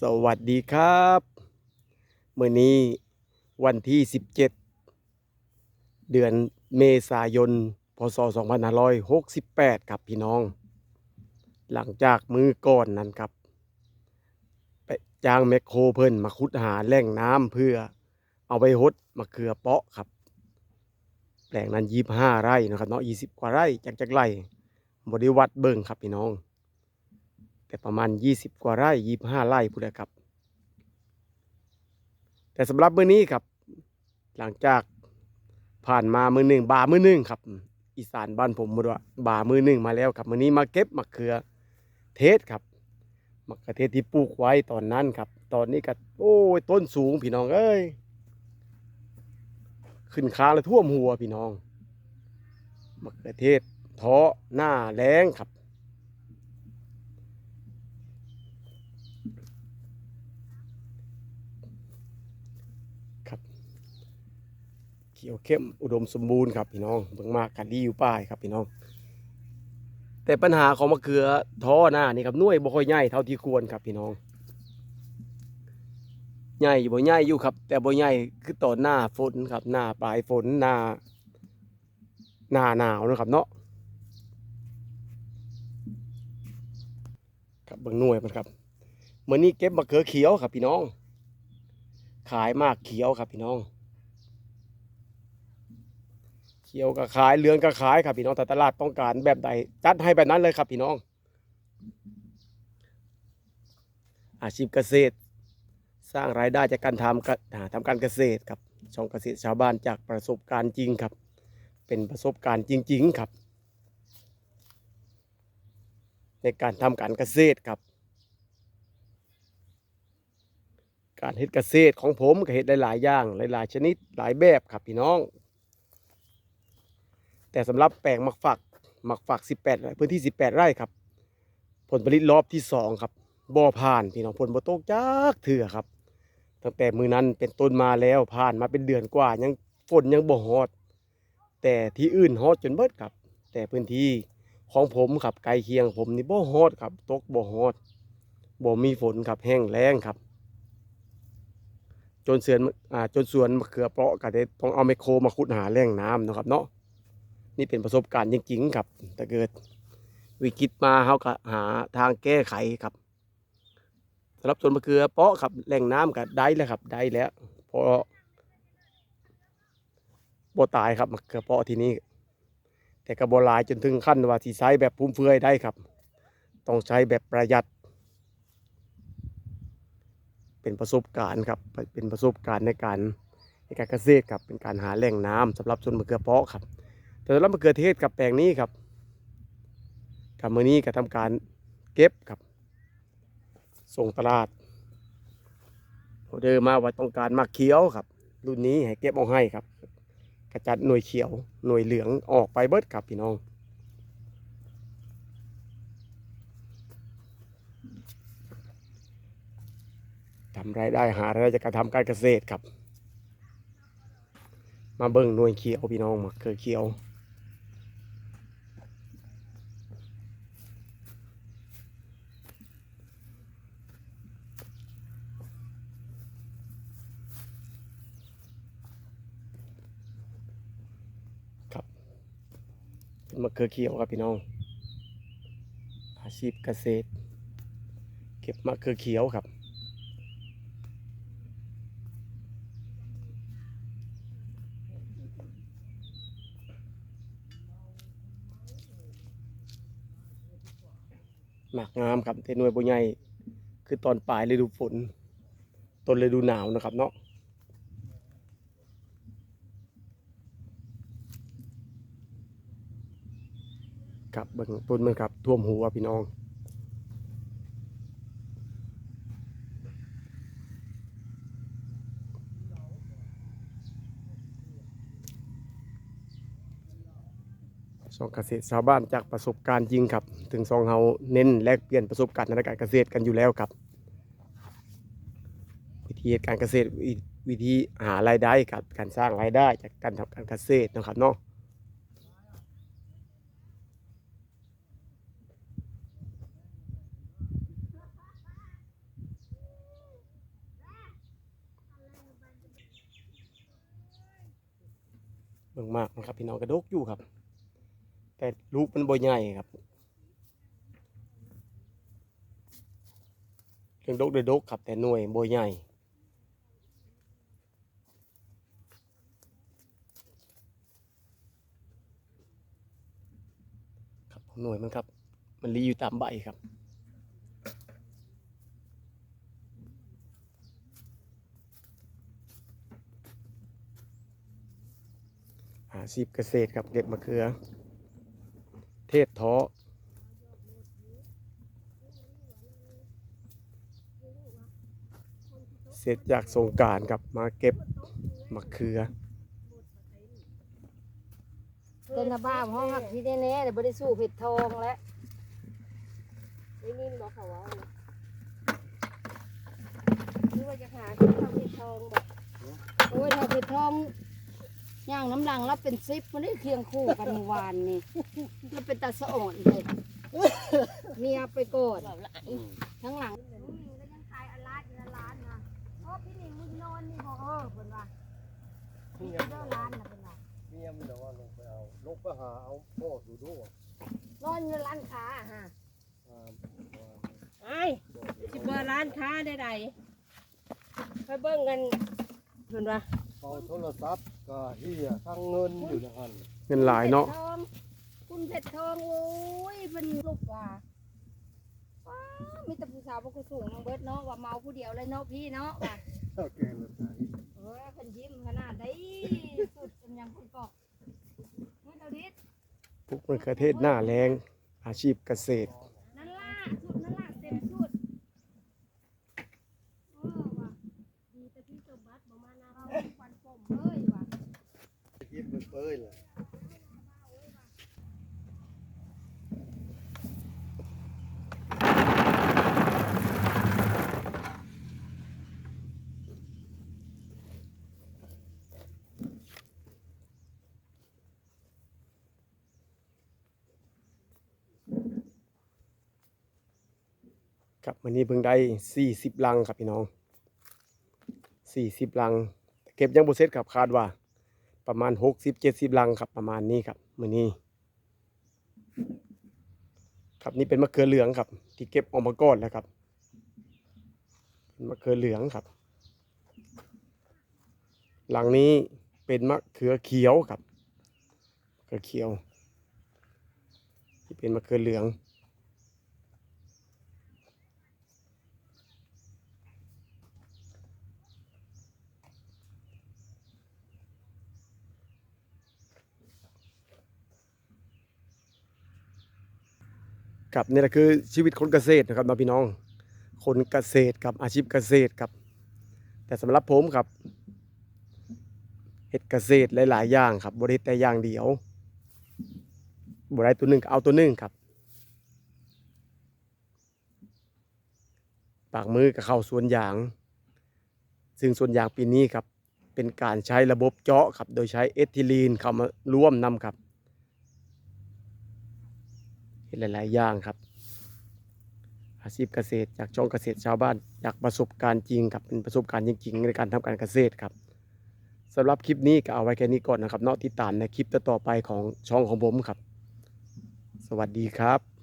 สวัสดีครับเมื่อนี้วันที่ 17 เดือนเมษายน พศ 2568 ครับพี่น้อง หลังจากมือก่อนนั้นครับ ไปจ้างแมคโครเพิ่นมาขุดหาแหล่งน้ำเพื่อเอาไปหดมะเขือเปาะครับ แปลงนั้น 25 ไร่นะครับเนาะ20 กว่าไร่จากจากไร่บริวัดเบิ่งครับพี่น้อง แต่ประมาณ 20 กว่าไร่25ไร่พูดเลยครับ แต่สำหรับมื้อนี้ครับ หลังจากผ่านมามือหนึ่งบามือหนึ่งครับ อีสานบ้านผมมือว่าบามือหนึ่งมาแล้วครับมื้อนี้มาเก็บมะเขือเทศครับมะเขือเทศที่ปลูกไว้ตอนนั้นครับ ตอนนี้ก็โอ้ยต้นสูงพี่น้องเอ้ยขึ้นคาแล้วท่วมหัวพี่น้องมะเขือเทศท้อหน้าแรงครับ ขียวเข้มอุดมสมบูรณ์ครับพี่น้องเบิ่งมากกันดีอยู่ป้ายครับพี่น้อง แต่ปัญหาของมะเขือท้อหน้านี่ครับหน่วยบ่ค่อยใหญ่เท่าที่ควรครับพี่น้องใหญ่บ่ใหญ่อยู่ครับ แต่บ่ใหญ่คือตอนหน้าฝนครับ หน้าปลายฝนหน้าหน้าหนาวนะครับเนาะครับเบิ่งหน่วยมันครับมื้อนี้เก็บมะเขือเขียวครับพี่น้อง ขายมากเขียวครับพี่น้อง เขียวก็ขายเหลืองก็ขายครับพี่น้องแต่ตลาดต้องการแบบใดจัดให้แบบนั้นเลยครับพี่น้อง อาชีพเกษตร สร้างรายได้จากการทำกาทำการเกษตรครับช่องเกษตรชาวบ้านจากประสบการณ์จริงครับ เป็นประสบการณ์จริง ๆ ครับ ในการทำการเกษตรครับ การเฮ็ดเกษตรของผมก็เฮ็ดหลายอย่างหลายๆ ชนิดหลายแบบครับพี่น้อง แต่สำหรับแปลงมักฝักมักฝัก 18ไร่พื้นที่ 18 ไร่ครับ ผลผลิตรอบที่ 2 ครับบ่อผ่านพี่น้องผลบ่ตกจักเถื่อครับ ตั้งแต่มือนั้นเป็นต้นมาแล้วผ่านมาเป็นเดือนกว่ายังฝนยังบ่ฮอด แต่ที่อื่นฮอดจนเบิดครับ แต่พื้นที่ของผมครับไกลเคียงผมนี่บ่ฮอดครับ ตกบ่ฮอดบ่มีฝนครับแห้งแล้งครับ จนเสือนอ่าจนสวนมะเขือเปราะก็ได้ต้องเอาไมโครมาขุดหาแหล่งน้ำนะครับเนาะ นี่เป็นประสบการณ์จริงๆครับถ้าเกิดวิกฤตมาเขาก็หาทางแก้ไขครับสำหรับสวนมะเขือเปราะครับแหล่งน้ำก็ได้แล้วครับได้แล้วเพราะบ่ตายครับมะเขือเปราะที่นี่แต่ก็บ่หลายจนถึงขั้นว่าสิใช้แบบพุ่มเฟือยได้ครับ ต้องใช้แบบประหยัด เป็นประสบการณ์ครับ เป็นประสบการณ์ในการในการเกษตรครับเป็นการหาแหล่งน้ำสำหรับสวนมะเขือเปราะครับ แต่สำหรับมะเขือเทศกับแปลงนี้ครับกับมือนี้ก็ทำการเก็บครับ ส่งตลาดออเดอร์มาว่าต้องการมากเขียวครับ รุ่นนี้ให้เก็บเอาให้ครับ กระจัดหน่วยเขียวหน่วยเหลืองออกไปเบิดครับพี่น้องทำรายได้หารายได้จากการทำการเกษตรครับ มาเบิ่งหน่วยเขียวพี่น้องมาเขือเขียว ครับเป็น มะเขือเขียวครับพี่น้อง อาชีพเกษตร เก็บมะเขือเขียวครับ หมากงามครับแต่หน่วยบ่ใหญ่คือตอนปลายฤดูฝน ต้นฤดูหนาวนะครับเนาะครับ เบิ่งต้นมันครับท่วมหัวพี่น้องสองเกษตรชาวบ้านจากประสบการณ์จริงครับ ถึงสองเฮาเน้นแลกเปลี่ยนประสบการณ์ในการเกษตรกันอยู่แล้วครับ วิธีการเกษตรวิธีหารายได้กับการสร้างรายได้จากการทำการเกษตรนะครับเนาะ เบิ่งมากนะครับ พี่น้องกระดกอยู่ครับ แต่ลูกมันบ่ใหญ่ครับเรื่องดกเดือดกครับ แต่หน่วยบ่ใหญ่ครับหน่วยมันครับ มันรีอยู่ตามใบครับ อาชีพเกษตรครับเก็บมะเขือ เทศท้อเสร็จจากสงการครับมาเก็บมะเขือเต้นบ้าห้องหักที่แน่ๆเลยบ่ได้สู้เผ็ดทองแล้วได้ยินบอกเขาว่านี่ว่าจะหาที่ทำเผ็ดทองแบบโอ้ยถ้าเผ็ดทอง ย่างน้ำลังแล้วเป็นซิปมันได้เคียงคู่กันเมื่อวานนี่แล้วเป็นตาสะอ่อนเลยเมียไปโกดทั้งหลังแล้วยังขายอลาดอยู่ร้านนะโอ้พี่หนิงมึงนอนนี่บอกเออเพิ่นว่าพี่เด้อร้านน่ะเพิ่นว่าเมียมันจะว่าลงไปเอาลงไปหาเอาพ่อดูดูอะนอนอยู่ร้านค้าฮะอ่าไอ้สิเบอร์ร้านค้าได้ใดไปเบิ่งกันเพิ่นว่าเอาโทรศัพท์ ก็เฮียทั้งเงินอยู่ในหันเงินหลายเนาะพชรทองคุณเพชรทองโอ้ยเป็นลูกว่าว้ามีแต่ผู้สาวพวกกูสูงน้องเบิร์ดเนาะว่าเมาผู้เดียวเลยเนาะพี่เนาะว่ะโอเคเลยไเออเพิ่นยิ้มขนาดได้สุดเป็นหยังคุณกอกเฮ้ยเดาดิดปลูกมะเขือเทศหน้าแรงอาชีพเกษตร นั่นล่ะสุดนั่นล่ะเต็มสุดเออว่ะดีแต่พี่สมบัติบ่มานาเราควันผมเอ้ยว่ะ เลยครับวันนี้เพิ่งได้สี่สิบลังครับพี่น้องสี่สิบลัง เก็บยังบุเซตครับคาดว่า ประมาณหกสิบเจ็ดสิบลังครับประมาณนี้ครับมือนี้ ครับนี่เป็นมะเขือเหลืองครับ ที่เก็บออกมาก่อนแล้วครับเป็นมะเขือเหลืองครับ หลังนี้เป็นมะเขือเขียวครับมะเขือเขียว ที่เป็นมะเขือเหลือง ครับนี่แหละคือชีวิตคนเกษตรนะครับน้องพี่น้อง คนเกษตรกับอาชีพเกษตรครับ แต่สำหรับผมครับเฮ็ดเกษตรหลาย ๆ อย่างครับบริแต่อย่างเดียวบริตัวหนึ่งเอาตัวหนึ่งครับ ปากมือกับเข้าสวนยาง ซึ่งสวนยางปีนี้ครับเป็นการใช้ระบบเจาะครับ โดยใช้เอทิลีนเข้ามาร่วมนำครับ ห็นหลาย ๆ อย่างครับ อาชีพเกษตรจากช่องเกษตรชาวบ้านจากประสบการณ์จริงครับเป็นประสบการณ์จริง ๆ ในการทำการเกษตรครับสำหรับคลิปนี้ก็เอาไว้แค่นี้ก่อนนะครับเนาะติดตามในคลิปต่อไปของช่องของผมครับ สวัสดีครับ